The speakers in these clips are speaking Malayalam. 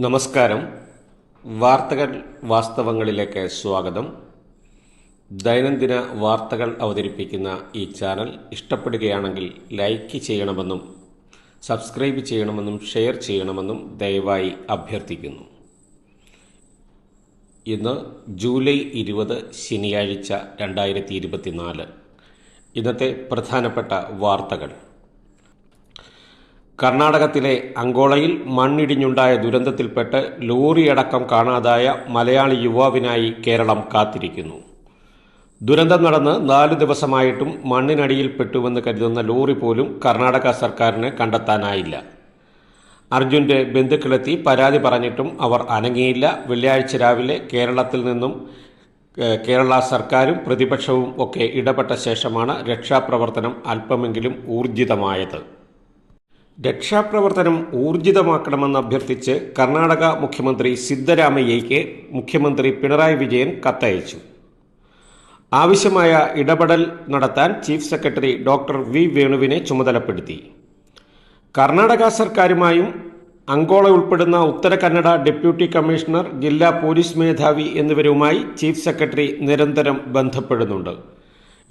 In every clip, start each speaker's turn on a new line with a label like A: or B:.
A: നമസ്കാരം. വാർത്തകൾ വാസ്തവങ്ങളിലേക്ക് സ്വാഗതം. ദൈനംദിന വാർത്തകൾ അവതരിപ്പിക്കുന്ന ഈ ചാനൽ ഇഷ്ടപ്പെടുകയാണെങ്കിൽ ലൈക്ക് ചെയ്യണമെന്നും സബ്സ്ക്രൈബ് ചെയ്യണമെന്നും ഷെയർ ചെയ്യണമെന്നും ദയവായി അഭ്യർത്ഥിക്കുന്നു. ഇന്ന് ജൂലൈ ഇരുപത് ശനിയാഴ്ച രണ്ടായിരത്തി ഇരുപത്തിനാല്. ഇന്നത്തെ പ്രധാനപ്പെട്ട വാർത്തകൾ. കർണാടകത്തിലെ അങ്കോളയിൽ മണ്ണിടിഞ്ഞുണ്ടായ ദുരന്തത്തിൽപ്പെട്ട് ലോറിയടക്കം കാണാതായ മലയാളി യുവാവിനായി കേരളം കാത്തിരിക്കുന്നു. ദുരന്തം നടന്ന് നാല് ദിവസമായിട്ടും മണ്ണിനടിയിൽപ്പെട്ടുവെന്ന് കരുതുന്ന ലോറി പോലും കർണാടക സർക്കാരിന് കണ്ടെത്താനായില്ല. അർജുന്റെ ബന്ധുക്കളെത്തി പരാതി പറഞ്ഞിട്ടും അവർ അനങ്ങിയില്ല. വെള്ളിയാഴ്ച രാവിലെ കേരളത്തിൽ നിന്നും കേരള സർക്കാരും പ്രതിപക്ഷവും ഒക്കെ ഇടപെട്ട ശേഷമാണ് രക്ഷാപ്രവർത്തനം അല്പമെങ്കിലും ഊർജിതമായത്. രക്ഷാപ്രവർത്തനം ഊർജിതമാക്കണമെന്ന് അഭ്യർത്ഥിച്ച് കർണാടക മുഖ്യമന്ത്രി സിദ്ധരാമയ്യയ്ക്ക് മുഖ്യമന്ത്രി പിണറായി വിജയൻ കത്തയച്ചു. ആവശ്യമായ ഇടപെടൽ നടത്താൻ ചീഫ് സെക്രട്ടറി ഡോക്ടർ വി വേണുവിനെ ചുമതലപ്പെടുത്തി. കർണാടക സർക്കാരുമായും അങ്കോള ഉൾപ്പെടുന്ന ഉത്തര കന്നഡ ഡെപ്യൂട്ടി കമ്മീഷണർ ജില്ലാ പോലീസ് മേധാവി എന്നിവരുമായി ചീഫ് സെക്രട്ടറി നിരന്തരം ബന്ധപ്പെടുന്നുണ്ട്.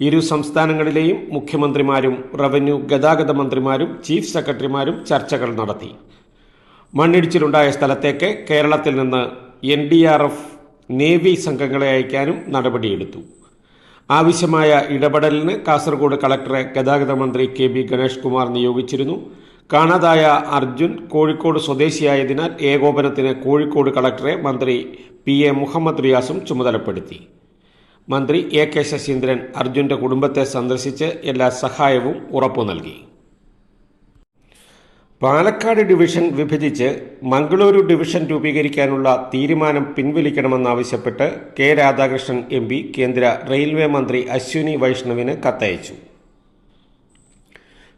A: ഇരു സംസ്ഥാനങ്ങളിലെയും മുഖ്യമന്ത്രിമാരും റവന്യൂ ഗതാഗത മന്ത്രിമാരും ചീഫ് സെക്രട്ടറിമാരും ചർച്ചകൾ നടത്തി. മണ്ണിടിച്ചിലുണ്ടായ സ്ഥലത്തേക്ക് കേരളത്തിൽ നിന്ന് N D R F navy സംഘങ്ങളെ അയക്കാനും നടപടിയെടുത്തു. ആവശ്യമായ ഇടപെടലിന് കാസർഗോഡ് കളക്ടറെ ഗതാഗത മന്ത്രി കെ ബി ഗണേഷ് കുമാർ നിയോഗിച്ചിരുന്നു. കാണാതായ അർജുൻ കോഴിക്കോട് സ്വദേശിയായതിനാൽ ഏകോപനത്തിന് കോഴിക്കോട് കളക്ടറെ മന്ത്രി പി എ മുഹമ്മദ് റിയാസും ചുമതലപ്പെടുത്തി. മന്ത്രി എ കെ ശശീന്ദ്രൻ അർജുന്റെ കുടുംബത്തെ സന്ദർശിച്ച് എല്ലാ സഹായവും ഉറപ്പു നൽകി. പാലക്കാട് ഡിവിഷൻ വിഭജിച്ച് മംഗളൂരു ഡിവിഷൻ രൂപീകരിക്കാനുള്ള തീരുമാനം പിൻവലിക്കണമെന്നാവശ്യപ്പെട്ട് കെ രാധാകൃഷ്ണൻ എം പി കേന്ദ്ര റെയിൽവേ മന്ത്രി അശ്വിനി വൈഷ്ണവിന് കത്തയച്ചു.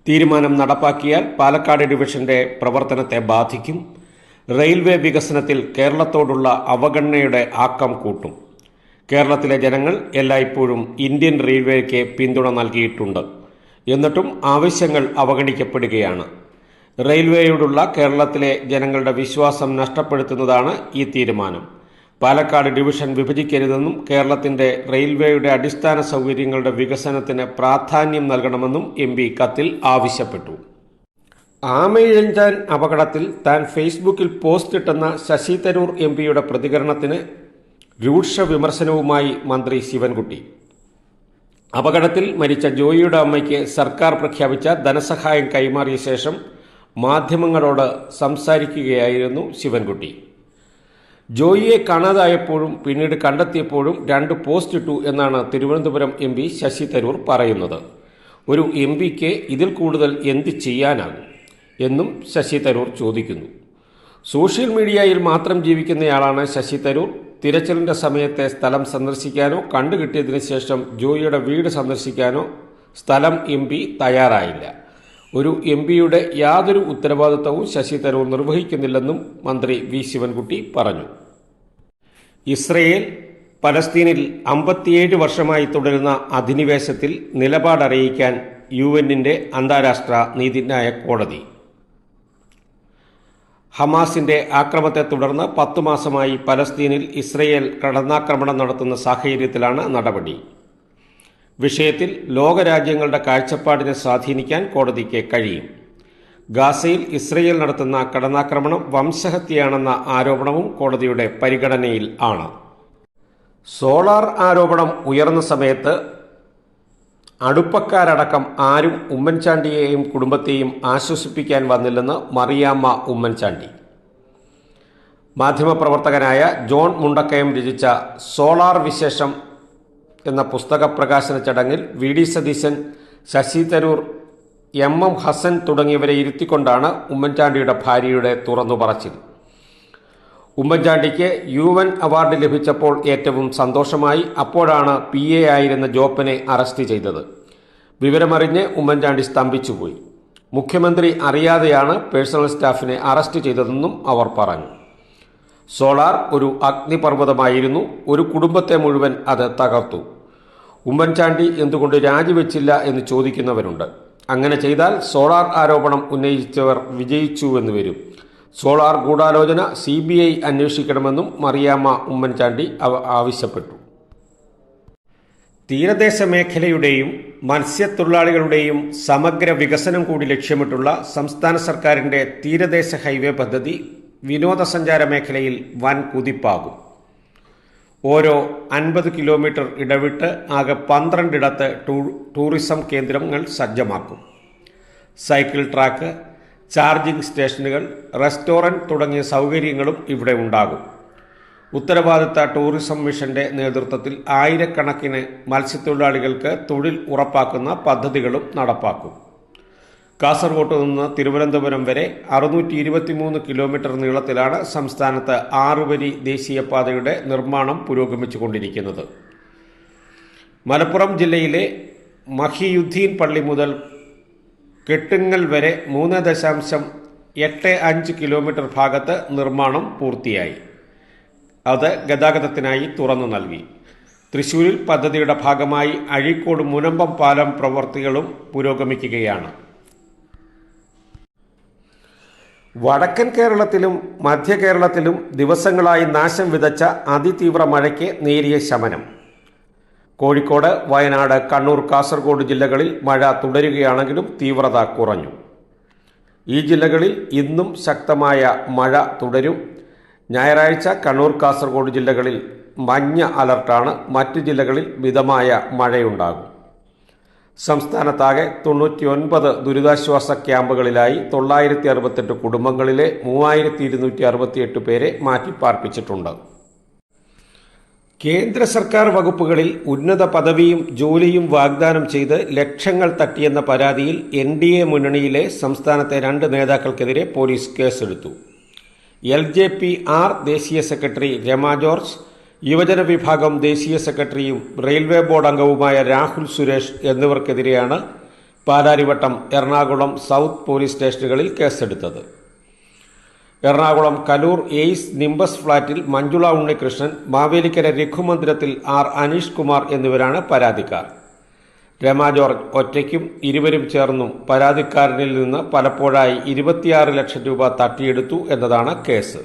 A: തീരുമാനം നടപ്പാക്കിയാൽ പാലക്കാട് ഡിവിഷന്റെ പ്രവർത്തനത്തെ ബാധിക്കും. റെയിൽവേ വികസനത്തിൽ കേരളത്തോടുള്ള അവഗണനയുടെ ആക്കം കൂട്ടും. കേരളത്തിലെ ജനങ്ങൾ എല്ലായ്പ്പോഴും ഇന്ത്യൻ റെയിൽവേക്ക് പിന്തുണ നൽകിയിട്ടുണ്ട്. എന്നിട്ടും ആവശ്യങ്ങൾ അവഗണിക്കപ്പെടുകയാണ്. റെയിൽവേയോടുള്ള കേരളത്തിലെ ജനങ്ങളുടെ വിശ്വാസം നഷ്ടപ്പെടുത്തുന്നതാണ് ഈ തീരുമാനം. പാലക്കാട് ഡിവിഷൻ വിഭജിക്കരുതെന്നും കേരളത്തിന്റെ റെയിൽവേയുടെ അടിസ്ഥാന സൗകര്യങ്ങളുടെ വികസനത്തിന് പ്രാധാന്യം നൽകണമെന്നും എം പി കത്തിൽ ആവശ്യപ്പെട്ടു. ആമയിഴഞ്ചാൻ അപകടത്തിൽ താൻ ഫേസ്ബുക്കിൽ പോസ്റ്റ് ഇട്ടെന്ന ശശി തരൂർ എം പിയുടെ പ്രതികരണത്തിന് രൂക്ഷ വിമർശനവുമായി മന്ത്രി ശിവൻകുട്ടി. അപകടത്തിൽ മരിച്ച ജോയിയുടെ അമ്മയ്ക്ക് സർക്കാർ പ്രഖ്യാപിച്ച ധനസഹായം കൈമാറിയ ശേഷം മാധ്യമങ്ങളോട് സംസാരിക്കുകയായിരുന്നു ശിവൻകുട്ടി. ജോയിയെ കാണാതായപ്പോഴും പിന്നീട് കണ്ടെത്തിയപ്പോഴും രണ്ട് പോസ്റ്റ് ഇട്ടു എന്നാണ് തിരുവനന്തപുരം എം പി ശശി തരൂർ പറയുന്നത്. ഒരു എം പിക്ക് ഇതിൽ കൂടുതൽ എന്ത് ചെയ്യാനാകും എന്നും ശശി തരൂർ ചോദിക്കുന്നു. സോഷ്യൽ മീഡിയയിൽ മാത്രം ജീവിക്കുന്നയാളാണ് ശശി തരൂർ. തിരച്ചിലിന്റെ സമയത്തെ സ്ഥലം സന്ദർശിക്കാനോ കണ്ടുകിട്ടിയതിനു ശേഷം ജോയിയുടെ വീട് സന്ദർശിക്കാനോ സ്ഥലം എം പി തയ്യാറായില്ല. ഒരു എം പിയുടെ യാതൊരു ഉത്തരവാദിത്തവും ശശി തരൂർ നിർവഹിക്കുന്നില്ലെന്നും മന്ത്രി വി ശിവൻകുട്ടി പറഞ്ഞു. ഇസ്രയേൽ പലസ്തീനിൽ അമ്പത്തിയേഴ് വർഷമായി തുടരുന്ന അധിനിവേശത്തിൽ നിലപാടറിയിക്കാൻ യു എന്നിന്റെ അന്താരാഷ്ട്ര നീതിന്യായ കോടതി ഹമാസിന്റെ ആക്രമത്തെ തുടർന്ന് പത്തു മാസമായി പലസ്തീനിൽ ഇസ്രയേൽ കടന്നാക്രമണം നടത്തുന്ന സാഹചര്യത്തിലാണ് നടപടി. വിഷയത്തിൽ ലോകരാജ്യങ്ങളുടെ കാഴ്ചപ്പാടിനെ സ്വാധീനിക്കാൻ കോടതിക്ക് കഴിയും. ഗാസയിൽ ഇസ്രയേൽ നടത്തുന്ന കടന്നാക്രമണം വംശഹത്യയാണെന്ന ആരോപണവും കോടതിയുടെ പരിഗണനയിൽ ആണ്. സോളാർ ആരോപണം ഉയർന്ന സമയത്ത് അടുപ്പക്കാരടക്കം ആരും ഉമ്മൻചാണ്ടിയെയും കുടുംബത്തെയും ആശ്വസിപ്പിക്കാൻ വന്നില്ലെന്ന് മറിയാമ്മ ഉമ്മൻചാണ്ടി. മാധ്യമപ്രവർത്തകനായ ജോൺ മുണ്ടക്കയം രചിച്ച സോളാർ വിശേഷം എന്ന പുസ്തക പ്രകാശന ചടങ്ങിൽ V D Satheesan Shashi Tharoor M M Hassan തുടങ്ങിയവരെ ഇരുത്തിക്കൊണ്ടാണ് ഉമ്മൻചാണ്ടിയുടെ ഭാര്യയുടെ തുറന്നു പറച്ചിൽ ഉമ്മൻചാണ്ടിക്ക് യു എൻ അവാർഡ് ലഭിച്ചപ്പോൾ ഏറ്റവും സന്തോഷമായി അപ്പോഴാണ് പി എ ആയിരുന്ന ജോപ്പനെ അറസ്റ്റ് ചെയ്തത്. വിവരമറിഞ്ഞ് ഉമ്മൻചാണ്ടി സ്തംഭിച്ചുപോയി. മുഖ്യമന്ത്രി അറിയാതെയാണ് പേഴ്സണൽ സ്റ്റാഫിനെ അറസ്റ്റ് ചെയ്തതെന്നും അവർ പറഞ്ഞു. സോളാർ ഒരു അഗ്നിപർവതമായിരുന്നു. ഒരു കുടുംബത്തെ മുഴുവൻ അത് തകർത്തു. ഉമ്മൻചാണ്ടി എന്തുകൊണ്ട് രാജിവെച്ചില്ല എന്ന് ചോദിക്കുന്നവരുണ്ട്. അങ്ങനെ ചെയ്താൽ സോളാർ ആരോപണം ഉന്നയിച്ചവർ വിജയിച്ചുവെന്ന് വരും. സോളാർ ഗൂഢാലോചന സി ബി ഐ അന്വേഷിക്കണമെന്നും മറിയാമ്മ ഉമ്മൻചാണ്ടി ആവശ്യപ്പെട്ടു. തീരദേശ മേഖലയുടെയും മത്സ്യത്തൊഴിലാളികളുടെയും സമഗ്ര വികസനം കൂടി ലക്ഷ്യമിട്ടുള്ള സംസ്ഥാന സർക്കാരിന്റെ തീരദേശ ഹൈവേ പദ്ധതി വിനോദസഞ്ചാര മേഖലയിൽ വൻ കുതിപ്പാകും. ഓരോ അൻപത് കിലോമീറ്റർ ഇടവിട്ട് ആകെ പന്ത്രണ്ടിടത്ത് ടൂറിസം കേന്ദ്രങ്ങൾ സജ്ജമാക്കും. സൈക്കിൾ ട്രാക്ക് ചാർജിംഗ് സ്റ്റേഷനുകൾ റെസ്റ്റോറന്റ് തുടങ്ങിയ സൗകര്യങ്ങളും ഇവിടെ ഉണ്ടാകും. ഉത്തരവാദിത്ത ടൂറിസം മിഷന്റെ നേതൃത്വത്തിൽ ആയിരക്കണക്കിന് മത്സ്യത്തൊഴിലാളികൾക്ക് തൊഴിൽ ഉറപ്പാക്കുന്ന പദ്ധതികളും നടപ്പാക്കും. കാസർഗോട്ട് നിന്ന് തിരുവനന്തപുരം വരെ അറുന്നൂറ്റി ഇരുപത്തിമൂന്ന് കിലോമീറ്റർ നീളത്തിലാണ് സംസ്ഥാനത്ത് ആറുവരി ദേശീയപാതയുടെ നിർമ്മാണം പുരോഗമിച്ചുകൊണ്ടിരിക്കുന്നത്. മലപ്പുറം ജില്ലയിലെ മഹിയുദ്ദീൻ പള്ളി മുതൽ കെട്ടുങ്ങൽ വരെ മൂന്ന് ദശാംശം എട്ട് അഞ്ച് കിലോമീറ്റർ ഭാഗത്ത് നിർമ്മാണം പൂർത്തിയായി. അത് ഗതാഗതത്തിനായി തുറന്നു നൽകി. തൃശൂരിൽ പദ്ധതിയുടെ ഭാഗമായി അഴീക്കോട് മുനമ്പം പാലം പ്രവൃത്തികളും പുരോഗമിക്കുകയാണ്. വടക്കൻ കേരളത്തിലും മധ്യ കേരളത്തിലും ദിവസങ്ങളായി നാശം വിതച്ച അതിതീവ്ര മഴയ്ക്ക് നേരിയ ശമനം. കോഴിക്കോട് വയനാട് കണ്ണൂർ കാസർഗോഡ് ജില്ലകളിൽ മഴ തുടരുകയാണെങ്കിലും തീവ്രത കുറഞ്ഞു. ഈ ജില്ലകളിൽ ഇന്നും ശക്തമായ മഴ തുടരും. ഞായറാഴ്ച കണ്ണൂർ കാസർഗോഡ് ജില്ലകളിൽ മഞ്ഞ അലർട്ടാണ്. മറ്റ് ജില്ലകളിൽ മിതമായ മഴയുണ്ടാകും. സംസ്ഥാനത്താകെ തൊണ്ണൂറ്റിയൊൻപത് ദുരിതാശ്വാസ ക്യാമ്പുകളിലായി തൊള്ളായിരത്തി അറുപത്തെട്ട് കുടുംബങ്ങളിലെ മൂവായിരത്തി ഇരുന്നൂറ്റി അറുപത്തിയെട്ട് പേരെ മാറ്റിപ്പാർപ്പിച്ചിട്ടുണ്ട്. കേന്ദ്ര സർക്കാർ വകുപ്പുകളിൽ ഉന്നത പദവിയും ജോലിയും വാഗ്ദാനം ചെയ്ത് ലക്ഷങ്ങൾ തട്ടിയെന്ന പരാതിയിൽ എൻ ഡി എ മുന്നണിയിലെ സംസ്ഥാനത്തെ രണ്ട് നേതാക്കൾക്കെതിരെ പോലീസ് കേസെടുത്തു. എൽ ജെ പി ആർ ദേശീയ സെക്രട്ടറി രമ ജോർജ് യുവജന വിഭാഗം ദേശീയ സെക്രട്ടറിയും റെയിൽവേ ബോർഡ് അംഗവുമായ രാഹുൽ സുരേഷ് എന്നിവർക്കെതിരെയാണ് പാലാരിവട്ടം എറണാകുളം സൗത്ത് പോലീസ് സ്റ്റേഷനുകളിൽ കേസെടുത്തത്. എറണാകുളം കലൂർ എയ്സ് നിംബസ് ഫ്ളാറ്റിൽ മഞ്ജുള ഉണ്ണികൃഷ്ണൻ മാവേലിക്കര രഘുമന്ദിരത്തിൽ ആർ അനീഷ് കുമാർ എന്നിവരാണ് പരാതിക്കാർ. രമ ജോർജ് ഒറ്റയ്ക്കും ഇരുവരും ചേർന്നും പരാതിക്കാരനിൽ നിന്ന് പലപ്പോഴായി ഇരുപത്തിയാറ് ലക്ഷം രൂപ തട്ടിയെടുത്തു എന്നതാണ് case.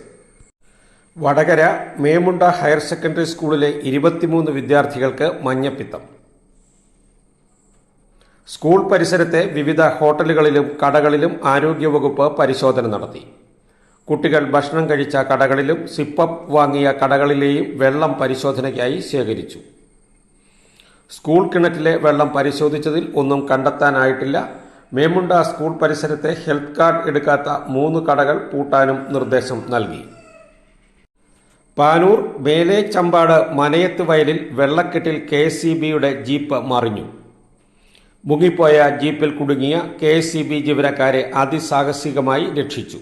A: Vadakara Memunda higher secondary സ്കൂളിലെ ഇരുപത്തിമൂന്ന് വിദ്യാർത്ഥികൾക്ക് മഞ്ഞപ്പിത്തം. സ്കൂൾ പരിസരത്തെ വിവിധ ഹോട്ടലുകളിലും കടകളിലും ആരോഗ്യവകുപ്പ് പരിശോധന നടത്തി. കുട്ടികൾ ഭക്ഷണം കഴിച്ച കടകളിലും സിപ്പപ്പ് വാങ്ങിയ കടകളിലെയും വെള്ളം പരിശോധനയ്ക്കായി ശേഖരിച്ചു. സ്കൂൾ കിണറ്റിലെ വെള്ളം പരിശോധിച്ചതിൽ ഒന്നും കണ്ടെത്താനായിട്ടില്ല. മേമുണ്ട സ്കൂൾ പരിസരത്തെ ഹെൽത്ത് കാർഡ് എടുക്കാത്ത മൂന്ന് കടകൾ പൂട്ടാനും നിർദ്ദേശം നൽകി. പാനൂർ മേലെ ചമ്പാട് മനയത്ത് വയലിൽ വെള്ളക്കെട്ടിൽ കെ സി ബിയുടെ ജീപ്പ് മറിഞ്ഞു. മുങ്ങിപ്പോയ ജീപ്പിൽ കുടുങ്ങിയ കെ സി ബി ജീവനക്കാരെ അതിസാഹസികമായി രക്ഷിച്ചു.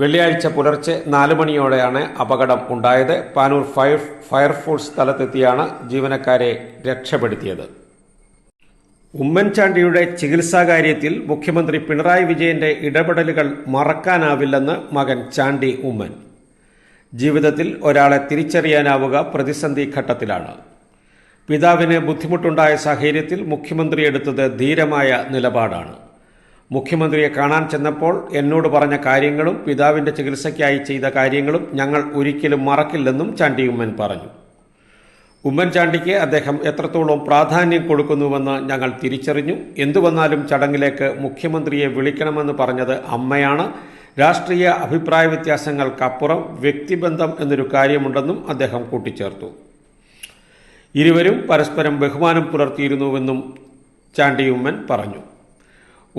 A: വെള്ളിയാഴ്ച പുലർച്ചെ നാല് മണിയോടെയാണ് അപകടം ഉണ്ടായത്. പാനൂർ ഫയർ ഫയർഫോഴ്സ് സ്ഥലത്തെത്തിയാണ് ജീവനക്കാരെ രക്ഷപ്പെടുത്തിയത്. ഉമ്മൻചാണ്ടിയുടെ ചികിത്സാ കാര്യത്തിൽ മുഖ്യമന്ത്രി പിണറായി വിജയന്റെ ഇടപെടലുകൾ മറക്കാനാവില്ലെന്ന് മകൻ ചാണ്ടി ഉമ്മൻ. ജീവിതത്തിൽ ഒരാളെ തിരിച്ചറിയാനാവുക പ്രതിസന്ധി ഘട്ടത്തിലാണ്. പിതാവിന് ബുദ്ധിമുട്ടുണ്ടായ സാഹചര്യത്തിൽ മുഖ്യമന്ത്രി എടുത്തത് ധീരമായ നിലപാടാണ്. മുഖ്യമന്ത്രിയെ കാണാൻ ചെന്നപ്പോൾ എന്നോട് പറഞ്ഞ കാര്യങ്ങളും പിതാവിന്റെ ചികിത്സയ്ക്കായി ചെയ്ത കാര്യങ്ങളും ഞങ്ങൾ ഒരിക്കലും മറക്കില്ലെന്നും ചാണ്ടി ഉമ്മൻ പറഞ്ഞു ഉമ്മൻചാണ്ടിക്ക് അദ്ദേഹം എത്രത്തോളം പ്രാധാന്യം കൊടുക്കുന്നുവെന്ന് ഞങ്ങൾ തിരിച്ചറിഞ്ഞു. എന്തു വന്നാലും ചടങ്ങിലേക്ക് മുഖ്യമന്ത്രിയെ വിളിക്കണമെന്ന് പറഞ്ഞത് അമ്മയാണ്. രാഷ്ട്രീയ അഭിപ്രായ വ്യത്യാസങ്ങൾക്കപ്പുറം വ്യക്തിബന്ധം എന്നൊരു കാര്യമുണ്ടെന്നും അദ്ദേഹം കൂട്ടിച്ചേർത്തു. ഇരുവരും പരസ്പരം ബഹുമാനം പുലർത്തിയിരുന്നുവെന്നും ചാണ്ടിയുമ്മൻ പറഞ്ഞു.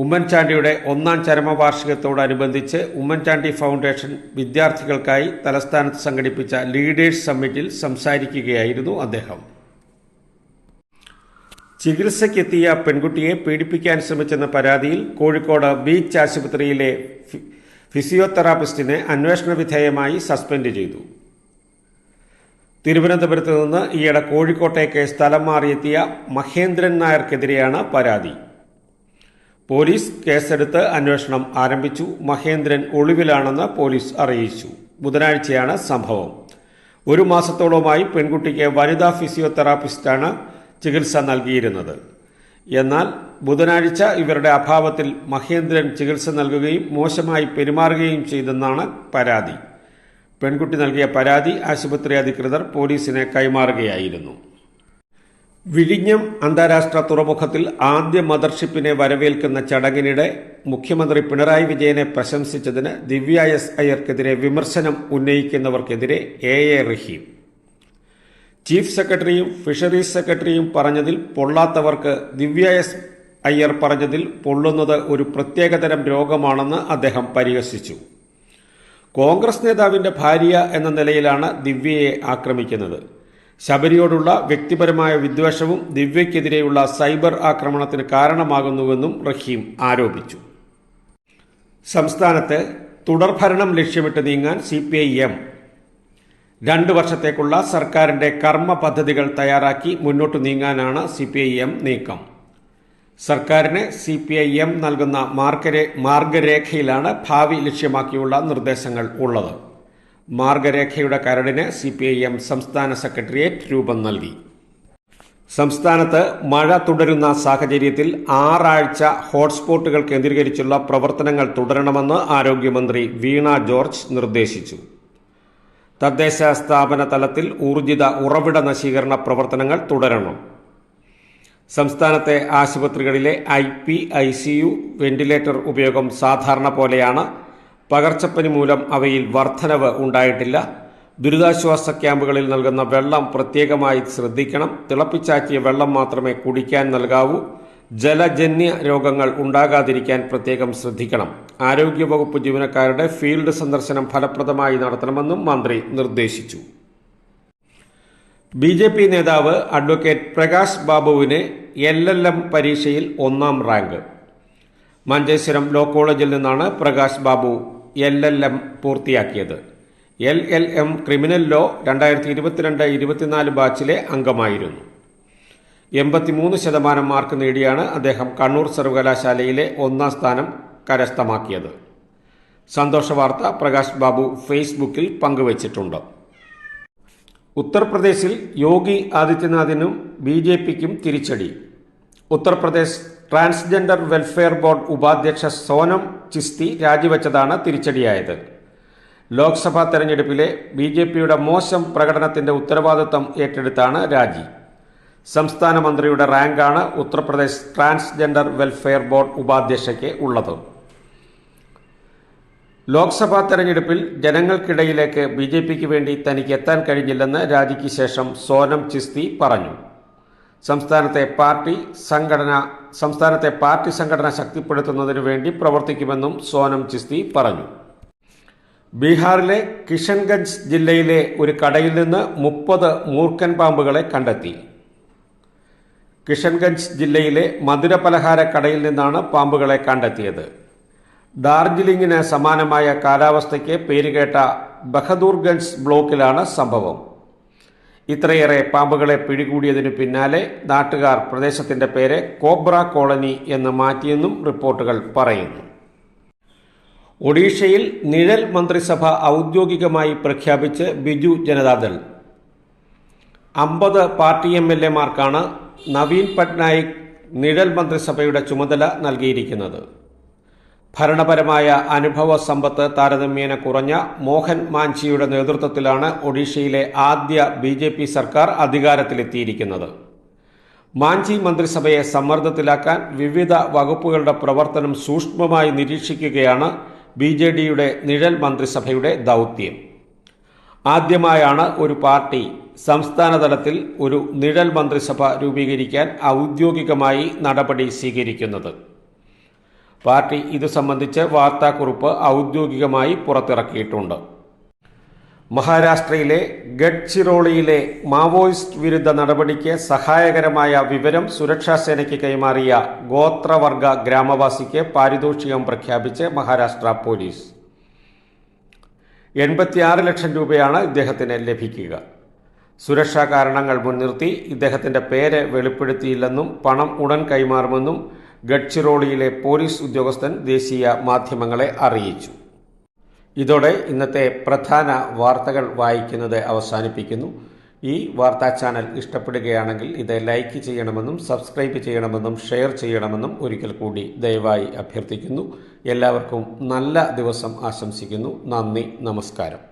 A: ഉമ്മൻചാണ്ടിയുടെ ഒന്നാം ചരമവാർഷികത്തോടനുബന്ധിച്ച് ഉമ്മൻചാണ്ടി ഫൗണ്ടേഷൻ വിദ്യാർത്ഥികൾക്കായി തലസ്ഥാനത്ത് സംഘടിപ്പിച്ച ലീഡേഴ്സ് സമ്മിറ്റിൽ സംസാരിക്കുകയായിരുന്നു അദ്ദേഹം. ചികിത്സയ്ക്കെത്തിയ പെൺകുട്ടിയെ പീഡിപ്പിക്കാൻ ശ്രമിച്ചെന്ന പരാതിയിൽ കോഴിക്കോട് ബീച്ച് ആശുപത്രിയിലെ ഫിസിയോതെറാപ്പിസ്റ്റിനെ അന്വേഷണ വിധേയമായി സസ്പെൻഡ് ചെയ്തു. തിരുവനന്തപുരത്ത് നിന്ന് ഈയിടെ കോഴിക്കോട്ടേക്ക് സ്ഥലം മാറിയെത്തിയ മഹേന്ദ്രൻ നായർക്കെതിരെയാണ് പരാതി. പോലീസ് കേസെടുത്ത് അന്വേഷണം ആരംഭിച്ചു. മഹേന്ദ്രൻ ഒളിവിലാണെന്ന് പോലീസ് അറിയിച്ചു. ബുധനാഴ്ചയാണ് സംഭവം. ഒരു മാസത്തോളമായി പെൺകുട്ടിക്ക് വനിതാ ഫിസിയോതെറാപ്പിസ്റ്റാണ് ചികിത്സ നൽകിയിരുന്നത്. എന്നാൽ ബുധനാഴ്ച ഇവരുടെ അഭാവത്തിൽ മഹേന്ദ്രൻ ചികിത്സ നൽകുകയും മോശമായി പെരുമാറുകയും ചെയ്തെന്നാണ് പരാതി. പെൺകുട്ടി നൽകിയ പരാതി ആശുപത്രി അധികൃതർ പോലീസിനെ കൈമാറുകയായിരുന്നു. വിഴിഞ്ഞം അന്താരാഷ്ട്ര തുറമുഖത്തിൽ ആദ്യ മദർഷിപ്പിനെ വരവേൽക്കുന്ന ചടങ്ങിനിടെ മുഖ്യമന്ത്രി പിണറായി വിജയനെ പ്രശംസിച്ചതിന് ദിവ്യ എസ് അയ്യർക്കെതിരെ വിമർശനം ഉന്നയിക്കുന്നവർക്കെതിരെ എ എ റഹീം. ചീഫ് സെക്രട്ടറിയും ഫിഷറീസ് സെക്രട്ടറിയും പറഞ്ഞതിൽ പൊള്ളാത്തവർക്ക് ദിവ്യ എസ് അയ്യർ പറഞ്ഞതിൽ പൊള്ളുന്നത് ഒരു പ്രത്യേകതരം രോഗമാണെന്ന് അദ്ദേഹം പരിഹസിച്ചു. കോൺഗ്രസ് നേതാവിന്റെ ഭാര്യ എന്ന നിലയിലാണ് ദിവ്യയെ ആക്രമിക്കുന്നത്. ശബരിയോടുള്ള വ്യക്തിപരമായ വിദ്വേഷവും ദിവ്യയ്ക്കെതിരെയുള്ള സൈബർ ആക്രമണത്തിന് കാരണമാകുന്നുവെന്നും റഹീം ആരോപിച്ചു. സംസ്ഥാനത്ത് തുടർഭരണം ലക്ഷ്യമിട്ട് നീങ്ങാൻ സി പി ഐ എം രണ്ട് വർഷത്തേക്കുള്ള സർക്കാരിന്റെ കർമ്മ പദ്ധതികൾ തയ്യാറാക്കി മുന്നോട്ട് നീങ്ങാനാണ് സി പി ഐ എം നീക്കം. സർക്കാരിന് സി പി ഐ എം നൽകുന്ന മാർഗരേ മാർഗരേഖയിലാണ് ഭാവി ലക്ഷ്യമാക്കിയുള്ള നിർദ്ദേശങ്ങൾ ഉള്ളത്. മാർഗരേഖയുടെ കരടിന് സി പി ഐ എം സംസ്ഥാന സെക്രട്ടേറിയറ്റ് രൂപം നൽകി. സംസ്ഥാനത്ത് മഴ തുടരുന്ന സാഹചര്യത്തിൽ ആറാഴ്ച ഹോട്ട്സ്പോട്ടുകൾ കേന്ദ്രീകരിച്ചുള്ള പ്രവർത്തനങ്ങൾ തുടരണമെന്ന് ആരോഗ്യമന്ത്രി വീണ ജോർജ് നിർദ്ദേശിച്ചു. തദ്ദേശ സ്ഥാപന തലത്തിൽ ഊർജിത ഉറവിട നശീകരണ പ്രവർത്തനങ്ങൾ തുടരണം. സംസ്ഥാനത്തെ ആശുപത്രികളിലെ I P I C U ventilator ഉപയോഗം സാധാരണ പോലെയാണ് പകർച്ചപ്പനി മൂലം അവയിൽ വർധനവ് ഉണ്ടായിട്ടില്ല. ദുരിതാശ്വാസ ക്യാമ്പുകളിൽ നൽകുന്ന വെള്ളം പ്രത്യേകമായി ശ്രദ്ധിക്കണം. തിളപ്പിച്ചാറ്റിയ വെള്ളം മാത്രമേ കുടിക്കാൻ നൽകാവൂ. ജലജന്യ രോഗങ്ങൾ ഉണ്ടാകാതിരിക്കാൻ പ്രത്യേകം ശ്രദ്ധിക്കണം. ആരോഗ്യവകുപ്പ് ജീവനക്കാരുടെ ഫീൽഡ് സന്ദർശനം ഫലപ്രദമായി നടത്തണമെന്നും മന്ത്രി നിർദ്ദേശിച്ചു. ബി ജെ പി നേതാവ് അഡ്വക്കേറ്റ് പ്രകാശ് ബാബുവിന് എൽ എൽ എം പരീക്ഷയിൽ ഒന്നാം റാങ്ക്. മഞ്ചേശ്വരം ലോ കോളേജിൽ നിന്നാണ് Prakash Babu L L M പൂർത്തിയാക്കിയത്. L L M criminal law രണ്ടായിരത്തി ഇരുപത്തിരണ്ട് ഇരുപത്തിനാല് ബാച്ചിലെ അംഗമായിരുന്നു. എൺപത്തിമൂന്ന് ശതമാനം മാർക്ക് നേടിയാണ് അദ്ദേഹം കണ്ണൂർ സർവകലാശാലയിലെ ഒന്നാം സ്ഥാനം കരസ്ഥമാക്കിയത്. സന്തോഷ വാർത്ത പ്രകാശ് ബാബു ഫേസ്ബുക്കിൽ പങ്കുവച്ചിട്ടുണ്ട്. ഉത്തർപ്രദേശിൽ യോഗി ആദിത്യനാഥിനും ബി ജെ പിക്കും തിരിച്ചടി. ഉത്തർപ്രദേശ് ട്രാൻസ്ജെൻഡർ വെൽഫെയർ ബോർഡ് ഉപാധ്യക്ഷ സോനം ചിസ്തി രാജിവെച്ചതാണ് തിരിച്ചടിയായത്. ലോക്സഭാ തെരഞ്ഞെടുപ്പിലെ ബി ജെ പിയുടെ മോശം പ്രകടനത്തിന്റെ ഉത്തരവാദിത്തം ഏറ്റെടുത്താണ് രാജി. സംസ്ഥാന മന്ത്രിയുടെ റാങ്കാണ് ഉത്തർപ്രദേശ് ട്രാൻസ്ജെൻഡർ വെൽഫെയർ ബോർഡ് ഉപാധ്യക്ഷയ്ക്ക് ഉള്ളത്. ലോക്സഭാ തെരഞ്ഞെടുപ്പിൽ ജനങ്ങൾക്കിടയിലേക്ക് ബി ജെ പിക്ക് വേണ്ടി തനിക്ക് എത്താൻ കഴിഞ്ഞില്ലെന്ന് രാജിക്ക് ശേഷം സോനം ചിസ്തി പറഞ്ഞു. സംസ്ഥാനത്തെ പാർട്ടി സംഘടന സംസ്ഥാനത്തെ പാർട്ടി സംഘടന ശക്തിപ്പെടുത്തുന്നതിനു വേണ്ടി പ്രവർത്തിക്കുമെന്നും സോനം ചിസ്തി പറഞ്ഞു. ബീഹാറിലെ കിഷൻഗഞ്ച് ജില്ലയിലെ ഒരു കടയിൽ നിന്ന് മുപ്പത് മൂർക്കൻ പാമ്പുകളെ കണ്ടെത്തി. കിഷൻഗഞ്ച് ജില്ലയിലെ മധുരപലഹാര കടയിൽ നിന്നാണ് പാമ്പുകളെ കണ്ടെത്തിയത്. ഡാർജിലിംഗിന് സമാനമായ കാലാവസ്ഥയ്ക്ക് പേരുകേട്ട ബഹദൂർഗഞ്ച് ബ്ലോക്കിലാണ് സംഭവം. ഇത്രയേറെ പാമ്പുകളെ പിടികൂടിയതിനു പിന്നാലെ നാട്ടുകാർ പ്രദേശത്തിന്റെ പേര് കോബ്ര കോളനി എന്ന് മാറ്റിയെന്നും റിപ്പോർട്ടുകൾ പറയുന്നു. ഒഡീഷയിൽ നിഴൽ മന്ത്രിസഭ ഔദ്യോഗികമായി പ്രഖ്യാപിച്ച് ബിജു ജനതാദൾ. അമ്പത് പാർട്ടി എം എൽ എമാർക്കാണ് നവീൻ പട്നായിക് നിഴൽ മന്ത്രിസഭയുടെ ചുമതല നൽകിയിരിക്കുന്നത്. ഭരണപരമായ അനുഭവ സമ്പത്ത് താരതമ്യേന കുറഞ്ഞ മോഹൻ മാഞ്ചിയുടെ നേതൃത്വത്തിലാണ് ഒഡീഷയിലെ ആദ്യ ബി ജെ പി സർക്കാർ അധികാരത്തിലെത്തിയിരിക്കുന്നത്. മാഞ്ചി മന്ത്രിസഭയെ സമ്മർദ്ദത്തിലാക്കാൻ വിവിധ വകുപ്പുകളുടെ പ്രവർത്തനം സൂക്ഷ്മമായി നിരീക്ഷിക്കുകയാണ് ബി ജെ ഡിയുടെ നിഴൽ മന്ത്രിസഭയുടെ ദൗത്യം. ആദ്യമായാണ് ഒരു പാർട്ടി സംസ്ഥാന തലത്തിൽ ഒരു നിഴൽ മന്ത്രിസഭ രൂപീകരിക്കാൻ ഔദ്യോഗികമായി നടപടി സ്വീകരിക്കുന്നത്. പാർട്ടി ഇത് സംബന്ധിച്ച് വാർത്താക്കുറിപ്പ് ഔദ്യോഗികമായി പുറത്തിറക്കിയിട്ടുണ്ട്. മഹാരാഷ്ട്രയിലെ ഗഡ്ചിറോളിയിലെ മാവോയിസ്റ്റ് വിരുദ്ധ നടപടിക്ക് സഹായകരമായ വിവരം സുരക്ഷാ സേനയ്ക്ക് കൈമാറിയ ഗോത്രവർഗ ഗ്രാമവാസിക്ക് പാരിതോഷികം പ്രഖ്യാപിച്ച് മഹാരാഷ്ട്ര പോലീസ്. എൺപത്തിയാറ് ലക്ഷം രൂപയാണ് ഇദ്ദേഹത്തിന് ലഭിക്കുക. സുരക്ഷാ കാരണങ്ങൾ മുൻനിർത്തി ഇദ്ദേഹത്തിന്റെ പേര് വെളിപ്പെടുത്തിയില്ലെന്നും പണം ഉടൻ കൈമാറുമെന്നും ഗഡ്ചിറോളിയിലെ പോലീസ് ഉദ്യോഗസ്ഥൻ ദേശീയ മാധ്യമങ്ങളെ അറിയിച്ചു. ഇതോടെ ഇന്നത്തെ പ്രധാന വാർത്തകൾ വായിക്കുന്നത് അവസാനിപ്പിക്കുന്നു. ഈ വാർത്താ ചാനൽ ഇഷ്ടപ്പെടുകയാണെങ്കിൽ ഇത് ലൈക്ക് ചെയ്യണമെന്നും സബ്സ്ക്രൈബ് ചെയ്യണമെന്നും ഷെയർ ചെയ്യണമെന്നും ഒരിക്കൽ കൂടി ദയവായി അഭ്യർത്ഥിക്കുന്നു. എല്ലാവർക്കും നല്ല ദിവസം ആശംസിക്കുന്നു. നന്ദി നമസ്കാരം.